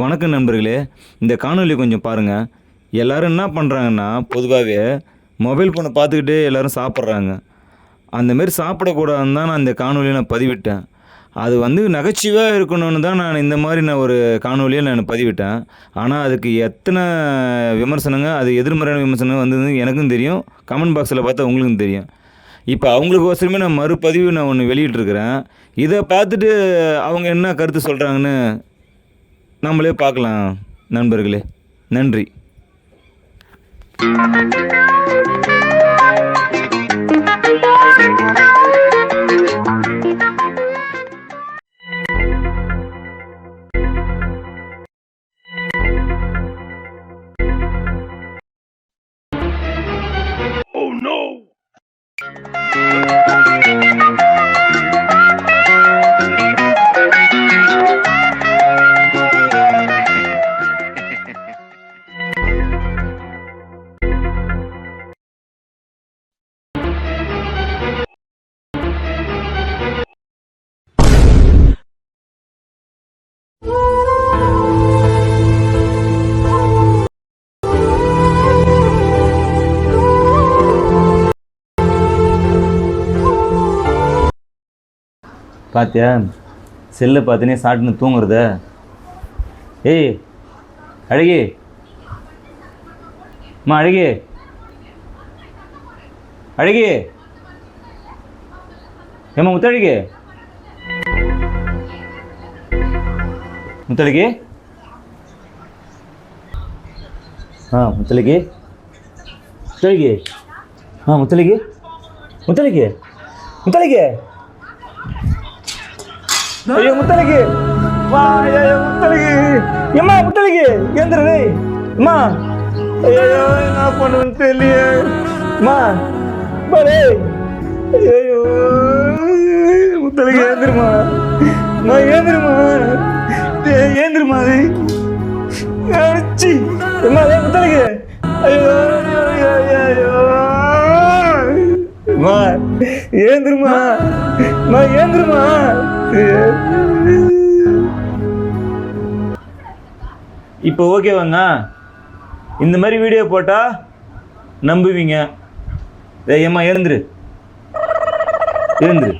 வணக்கம் நண்பர்களே இந்த காணொலி கொஞ்சம் பாருங்கள் எல்லாரும் என்ன பண்ணுறாங்கன்னா பொதுவாகவே மொபைல் ஃபோனை பார்த்துக்கிட்டே எல்லோரும் சாப்பிட்றாங்க. அந்தமாரி சாப்பிடக்கூடாதுன்னு தான் நான் இந்த காணொலியை நான் பதிவிட்டேன். அது வந்து நகைச்சுவாக இருக்கணும்னு தான் நான் இந்த மாதிரி நான் ஒரு காணொலியை நான் பதிவிட்டேன். ஆனால் அதுக்கு எத்தனை விமர்சனங்க அது எதிர்மறையான விமர்சனம் வந்தது எனக்கும் தெரியும். கமெண்ட் பாக்ஸில் பார்த்தா உங்களுக்கும் தெரியும். இப்போ அவங்களுக்கு ஒசரமே நான் மறுபதிவு நான் ஒன்று வெளியிட்டிருக்கிறேன். இதை பார்த்துட்டு அவங்க என்ன கருத்து சொல்கிறாங்கன்னு நம்மளே பார்க்கலாம் நண்பர்களே. நன்றி. Oh, பாத்தியா? செல்லு பார்த்தினே சாட்டுன்னு தூங்குறத. ஏய் அழகி. அம்மா அழகி. அழகி. ஏம்மா முத்தழகி. முத்தலிக்கு? ஆ முத்தலிக்கு. முத்தலிக்கு. ஆ முத்தலிக்கு. முத்தலிக்கு. முத்தலிக்கு. ஐயோ முத்தலிக்கு. வா ஐயோ முத்தலிக்கு. எம்மா முத்தலிக்கு. ஏந்திர அம்மா ஐயோ என்ன பண்ணுன்னு தெரியலையே. அம்மா பாரு ஐயோ முத்தலிக்கு ஏந்திருமா நான் ஏந்திருமா ஏந்திருமா டேய் அடிச்சி. ஐயோ ஐயோ அம்மா ஏந்திருமா அம்மா ஏந்திருமா இப்போ ஓகேவாங்க இந்த மாதிரி வீடியோ போட்டால் நம்புவீங்க. ஏம்மா எழுந்துரு. எழுந்துரு.